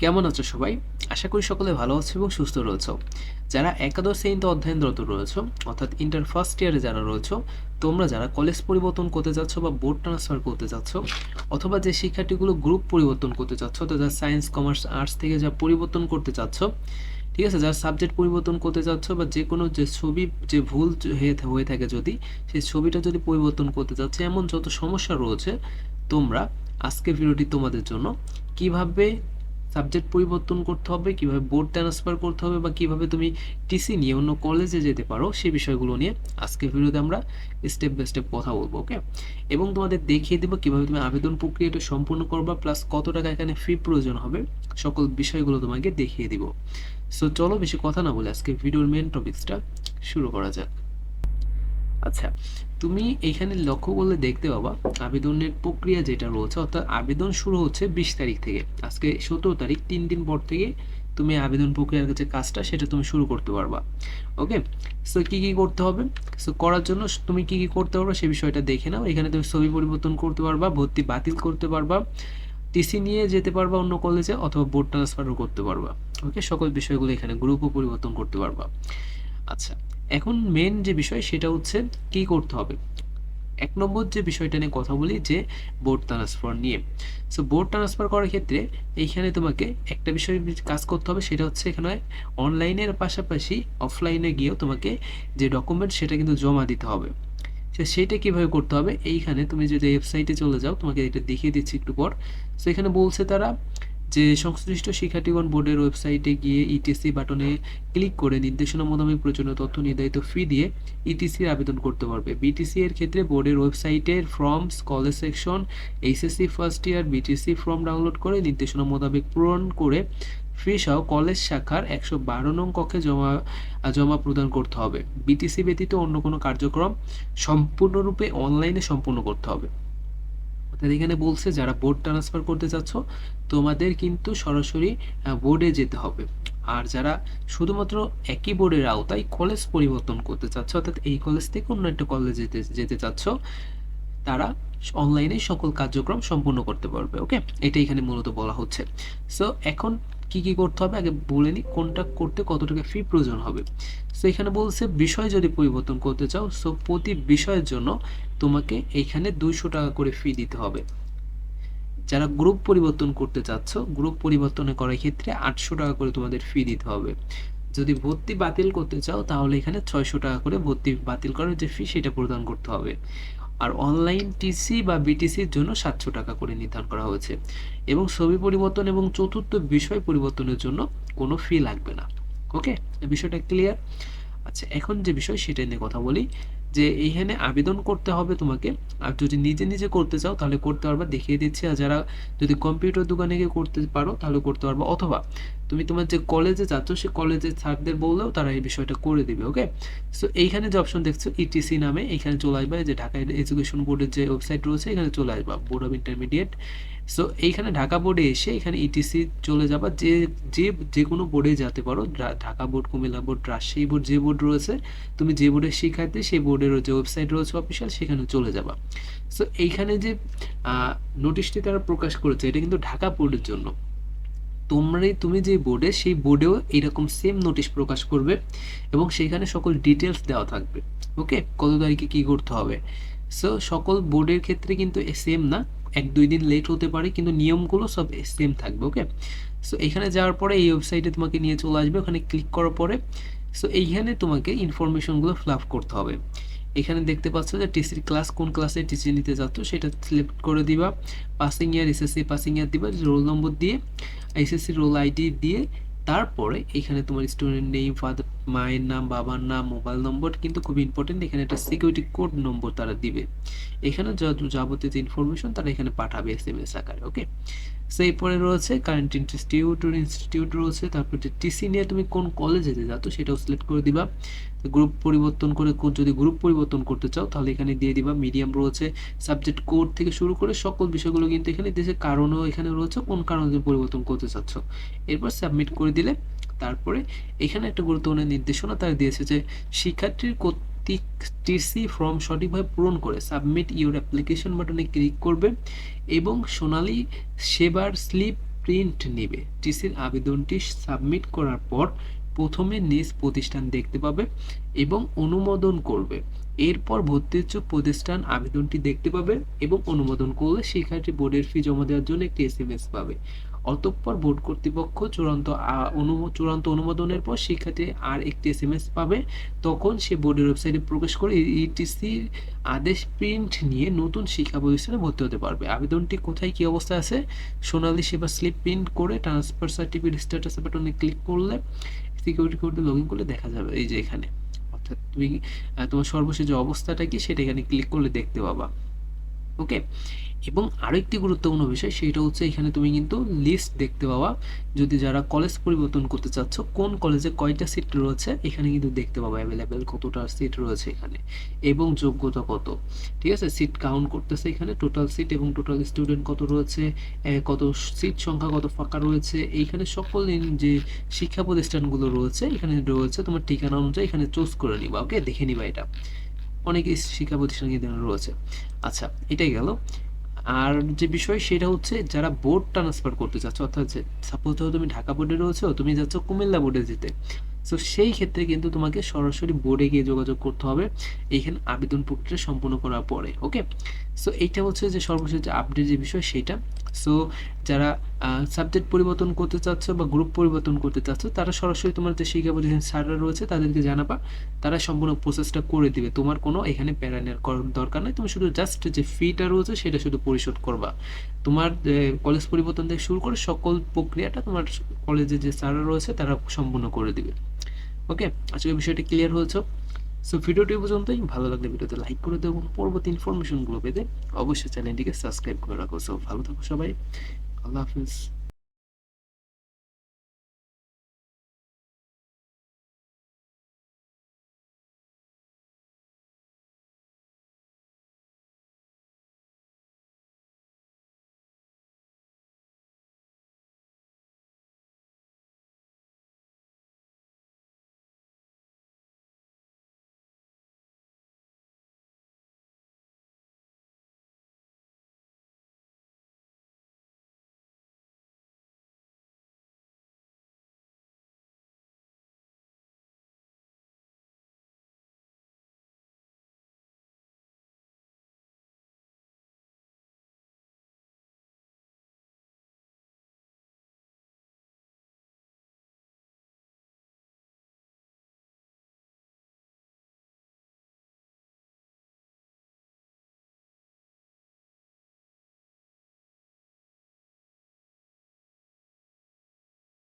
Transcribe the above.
কেমন আছো সবাই? আশা করি সকলে ভালো আছো এবং সুস্থ রয়েছো। যারা একাদশ শ্রেণীতে অধ্যয়নরত রয়েছো, অর্থাৎ ইন্টার ফার্স্ট ইয়ারে যারা রয়েছো, তোমরা যারা কলেজ পরিবর্তন করতে যাচ্ছ বা বোর্ড ট্রান্সফার করতে যাচ্ছ, অথবা যে শিক্ষার্থীগুলো গ্রুপ পরিবর্তন করতে চাচ্ছ অর্থাৎ যারা সায়েন্স কমার্স আর্টস থেকে যা পরিবর্তন করতে চাচ্ছ ঠিক আছে, যারা সাবজেক্ট পরিবর্তন করতে চাচ্ছ বা যে কোনো যে ছবি, যে ভুল হয়ে হয়ে থাকে যদি, সেই ছবিটা যদি পরিবর্তন করতে চাচ্ছ এমন যত সমস্যা রয়েছে, তোমরা আজকের ভিডিওটি তোমাদের জন্য কীভাবে সাবজেক্ট পরিবর্তন করতে হবে, কীভাবে বোর্ড ট্রান্সফার করতে হবে বা কীভাবে তুমি টিসি নিয়ে অন্য কলেজে যেতে পারো সেই বিষয়গুলো নিয়ে আজকের ভিডিওতে আমরা স্টেপ বাই স্টেপ কথা বলব ওকে এবং তোমাদের দেখিয়ে দেবো কীভাবে তুমি আবেদন প্রক্রিয়াটা সম্পূর্ণ করবা প্লাস কত টাকা এখানে ফি প্রয়োজন হবে, সকল বিষয়গুলো তোমাকে দেখিয়ে দিব। সো চলো বেশি কথা না বলে আজকে ভিডিওর মেন টপিকসটা শুরু করা যাক। আচ্ছা তুমি এখানে লক্ষ্য করলে দেখতে পাবা আবেদনের প্রক্রিয়া যেটা রয়েছে, অর্থাৎ আবেদন শুরু হচ্ছে বিশ তারিখ থেকে। আজকে সতেরো তারিখ, তিন দিন পর থেকে তুমি আবেদন প্রক্রিয়ার যে কাজটা, সেটা তুমি শুরু করতে পারবা। ওকে? সো কি কি করতে হবে? সো করার জন্য তুমি কি কি করতে পারবা, সে বিষয়টা দেখে নাও। এখানে তুমি ছবি পরিবর্তন করতে পারবা, ভর্তি বাতিল করতে পারবা, টিসি নিয়ে যেতে পারবা অন্য কলেজে অথবা বোর্ড ট্রান্সফারও করতে পারবা। ওকে? সকল বিষয়গুলো এখানে গ্রুপও পরিবর্তন করতে পারবা। আচ্ছা এখন মেন যে বিষয় সেটা হচ্ছে কি করতে হবে? এক নম্বর যে বিষয়টা নিয়ে কথা বলি যে বোর্ড ট্রান্সফার নিয়ে। সো বোর্ড ট্রান্সফার করার ক্ষেত্রে এইখানে তোমাকে একটা বিষয় কাজ করতে হবে, সেটা হচ্ছে এখানে অনলাইনের পাশাপাশি অফলাইনে গিয়েও তোমাকে যে ডকুমেন্ট সেটা কিন্তু জমা দিতে হবে। সে সেইটা কীভাবে করতে হবে? এইখানে তুমি যদি ওয়েবসাইটে চলে যাও, তোমাকে এটা দেখিয়ে দিচ্ছি একটু পর। সো এখানে বলছে তারা যে সংশ্লিষ্ট শিক্ষার্থীগণ বোর্ডের ওয়েবসাইটে গিয়ে ইটিসি বাটনে ক্লিক করে নির্দেশনা মোতাবেক প্রয়োজনীয় তথ্য নির্ধারিত ফি দিয়ে ইটিসির আবেদন করতে পারবে। বিটিসি এর ক্ষেত্রে বোর্ডের ওয়েবসাইটের forms, college section HSC first year BTC form download করে নির্দেশনা মোতাবেক পূরণ করে ফি সহ কলেজ শাখার একশো বারো নং কক্ষে জমা জমা প্রদান করতে হবে। বিটিসি ব্যতীত অন্য কোনো কার্যক্রম সম্পূর্ণরূপে অনলাইনে সম্পূর্ণ করতে হবে। অর্থাৎ এখানে বলছে, যারা বোর্ড ট্রান্সফার করতে চাচ্ছ, তোমাদের কিন্তু সরাসরি বোর্ডে যেতে হবে। আর যারা শুধুমাত্র একই বোর্ডের আওতায় কলেজ পরিবর্তন করতে চাচ্ছ, অর্থাৎ এই কলেজ থেকে অন্য একটা কলেজে যেতে যেতে চাচ্ছ, তারা অনলাইনে সকল কার্যক্রম সম্পূর্ণ করতে পারবে ওকে এটা এখানে মূলত বলা হচ্ছে। সো এখন কি কি করতে হবে? আগে বলে নিই কোনটা করতে কত টাকা ফি প্রয়োজন হবে। সো এখানে বলছে বিষয় যদি পরিবর্তন করতে চাও সো প্রতি বিষয়ের জন্য তোমাকে এখানে দুইশো টাকা করে ফি দিতে হবে। যারা গ্রুপ পরিবর্তন করতে চাচ্ছ গ্রুপ পরিবর্তনে করার ক্ষেত্রে আটশো টাকা করে তোমাদের ফি দিতে হবে। যদি ভর্তি বাতিল করতে চাও, তাহলে এখানে ছয়শো টাকা করে ভর্তি বাতিল করার যে ফি সেটা প্রদান করতে হবে। আর অনলাইন টিসি বা বিটিসির জন্য সাতশো টাকা করে নির্ধারণ করা হয়েছে। এবং ছবি পরিবর্তন এবং চতুর্থ বিষয় পরিবর্তনের জন্য কোনো ফি লাগবে না। ওকে বিষয়টা ক্লিয়ার আচ্ছা এখন যে বিষয় সেটা নিয়ে কথা বলি। যে এইখানে আবেদন করতে হবে তোমাকে। আর যদি নিজে নিজে করতে চাও, তাহলে করতে পারবা। দেখিয়ে দিচ্ছি, আর যারা যদি কম্পিউটার দোকানে গিয়ে করতে পারো, তাহলে করতে পারবা। অথবা তুমি তোমার যে কলেজে যাচ্ছ সে কলেজের স্যারদের বললেও তারা এই বিষয়টা করে দিবে ওকে সো এইখানে যে অপশন দেখছ ইটিসি নামে এখানে চলে আসবা। যে ঢাকা এডুকেশন বোর্ডের যে ওয়েবসাইট রয়েছে, এখানে চলে আসবা বোর্ড অফ ইন্টারমিডিয়েট সো এইখানে ঢাকা বোর্ডে এসে এখানে ইটিসি চলে যাবা, যে যে যে কোনো বোর্ডে যেতে পারো Dhaka board, Comilla board, Rajshahi board, যে বোর্ড রয়েছে, তুমি যে বোর্ডের শিক্ষার্থী, সেই বোর্ডের যে ওয়েবসাইট রয়েছে অফিসিয়াল সেখানে চলে যাবা। সো এইখানে যে নোটিশটি তারা প্রকাশ করেছে, এটা কিন্তু ঢাকা বোর্ডের জন্য। তোমরা তুমি যে বোর্ডে, সেই বোর্ডেও এইরকম সেম নোটিশ প্রকাশ করবে এবং সেখানে সকল ডিটেলস দেওয়া থাকবে। ওকে কত তারিখে কী করতে হবে? সো সকল বোর্ডের ক্ষেত্রে কিন্তু সেম না। এক, দুই দিন লেট হতে পারে, কিন্তু নিয়মগুলো সব সেম থাকবে ওকে সো এখানে যাওয়ার পরে এই ওয়েবসাইটে তোমাকে নিয়ে চলে আসবে, ওখানে ক্লিক করার পরে সো এইখানে তোমাকে ইনফরমেশনগুলো ফিল আপ করতে হবে। এখানে দেখতে পাচ্ছ যে টিসির ক্লাস কোন ক্লাসে টিসি নিতে যাচ্ছ, সেটা সিলেক্ট করে দিবা passing year SSC passing year দিবা রোল নম্বর দিয়ে এসএসসি রোল আইডি দিয়ে, তারপরে এখানে তোমার স্টুডেন্ট নেম ফাদার মায়ের নাম, বাবার নাম মোবাইল নম্বর কিন্তু খুব ইম্পর্টেন্ট এখানে একটা সিকিউরিটি কোড নম্বর তারা দিবে। এখানে যাবতীয় ইনফরমেশন তারা এখানে পাঠাবে এস এম এস আকারে ওকে সো এরপরে রয়েছে কারেন্ট ইনস্টিটিউট ইনস্টিটিউট রয়েছে। তারপর যে টিসি নিয়ে তুমি কোন কলেজে যেতে যাচ্ছ সেটাও সিলেক্ট করে দিবা। গ্রুপ পরিবর্তন করে যদি গ্রুপ পরিবর্তন করতে চাও তাহলে এখানে দিয়ে দিবা। মিডিয়াম রয়েছে। সাবজেক্ট কোড থেকে শুরু করে সকল বিষয়গুলো কিন্তু এখানে দিয়েছে। কারণও এখানে রয়েছে। কোন কারণে পরিবর্তন করতে চাচ্ছ। এরপর সাবমিট করে দিলে তারপরে এখানে একটা গুরুত্বপূর্ণ নির্দেশনা তারা দিয়েছে যে শিক্ষার্থীর কর্তৃক টিসি ফর্ম সঠিকভাবে পূরণ করে সাবমিট ইউর অ্যাপ্লিকেশন বাটনে ক্লিক করবে এবং সোনালি সেবার স্লিপ প্রিন্ট নেবে। টিসির আবেদনটি সাবমিট করার পর প্রথমে নিজ প্রতিষ্ঠান দেখতে পাবে এবং অনুমোদন করবে। এরপর ভর্তি ইচ্ছুক প্রতিষ্ঠান আবেদনটি দেখতে পাবে এবং অনুমোদন করলে শিক্ষার্থী বোর্ডের ফি জমা দেওয়ার জন্য একটি এস পাবে। অতঃপর বোর্ড কর্তৃপক্ষ চূড়ান্ত অনুমো, চূড়ান্ত অনুমোদনের পর শিক্ষার্থী আর একটি এস এম এস পাবে। তখন সে বোর্ডের ওয়েবসাইটে প্রবেশ করে ইটিসির আদেশ প্রিন্ট নিয়ে নতুন শিক্ষা প্রতিষ্ঠানে ভর্তি হতে পারবে। আবেদনটি কোথায়, কি অবস্থায় আছে, সোনালী সেবা স্লিপ প্রিন্ট করে ট্রান্সফার সার্টিফিকেট স্ট্যাটাস বাটনে ক্লিক করলে সিকিউরিটি কোডে লগ ইন করলে দেখা যাবে এই যে এখানে। অর্থাৎ তুমি তোমার সর্বশেষ যে অবস্থাটা কি, সেটা এখানে ক্লিক করলে দেখতে পাবা। ওকে এবং আরেকটি গুরুত্বপূর্ণ বিষয় সেটা হচ্ছে এখানে তুমি কিন্তু লিস্ট দেখতে পাওয়া যদি যারা কলেজ পরিবর্তন করতে চাচ্ছ, কোন কলেজে কয়টা সিট রয়েছে, এখানে কিন্তু দেখতে পাবো অ্যাভেলেবেল কতটা সিট রয়েছে এখানে এবং যোগ্যতা কত। ঠিক আছে? সিট কাউন্ট করতেছে এখানে টোটাল সিট এবং টোটাল স্টুডেন্ট কত রয়েছে কত সিট সংখ্যা কত ফাঁকা রয়েছে, এইখানে সকল যে শিক্ষা প্রতিষ্ঠানগুলো রয়েছে, এখানে রয়েছে তোমার ঠিকানা অনুযায়ী এখানে চুজ করে নিবা ওকে দেখে নিবা এটা। অনেক শিক্ষা প্রতিষ্ঠান কিন্তু রয়েছে। আচ্ছা এটাই গেল। আর যে বিষয় সেটা হচ্ছে যারা বোর্ড ট্রান্সফার করতে চাচ্ছ, অর্থাৎ সাপোজ ধরো তুমি ঢাকা বোর্ডে রয়েছো, তুমি যাচ্ছ কুমিল্লা বোর্ডে যেতে। সো সেই ক্ষেত্রে কিন্তু তোমাকে সরাসরি বোর্ডে গিয়ে যোগাযোগ করতে হবে। এইখানে আবেদন প্রক্রিয়া সম্পূর্ণ করার পরে ওকে সো এইটা হচ্ছে যে সর্বশেষ যে আপডেট যে বিষয় সেটা। সো যারা সাবজেক্ট পরিবর্তন করতে চাচ্ছ বা গ্রুপ পরিবর্তন করতে চাচ্ছ, তারা সরাসরি তোমার যে শিক্ষা প্রতিষ্ঠান স্যাররা রয়েছে, তাদেরকে জানাবা। তারা সম্পূর্ণ প্রসেসটা করে দিবে। তোমার কোনো এখানে প্যারা নেওয়ার দরকার নেই। তুমি শুধু জাস্ট যে ফিটা রয়েছে, সেটা শুধু পরিশোধ করবা। তোমার কলেজ পরিবর্তন থেকে শুরু করে সকল প্রক্রিয়াটা তোমার কলেজে যে স্যাররা রয়েছে, তারা সম্পূর্ণ করে দিবে। ওকে আজকে বিষয়টা ক্লিয়ার হয়েছে। সো ভিডিওটি পর্যন্তই। ভালো লাগলে ভিডিওতে লাইক করে দেবো এবং পরবর্তী ইনফরমেশনগুলো পেতে অবশ্যই চ্যানেলটিকে সাবস্ক্রাইব করে রাখো। সো ভালো থাকো সবাই। আল্লাহ হাফিজ।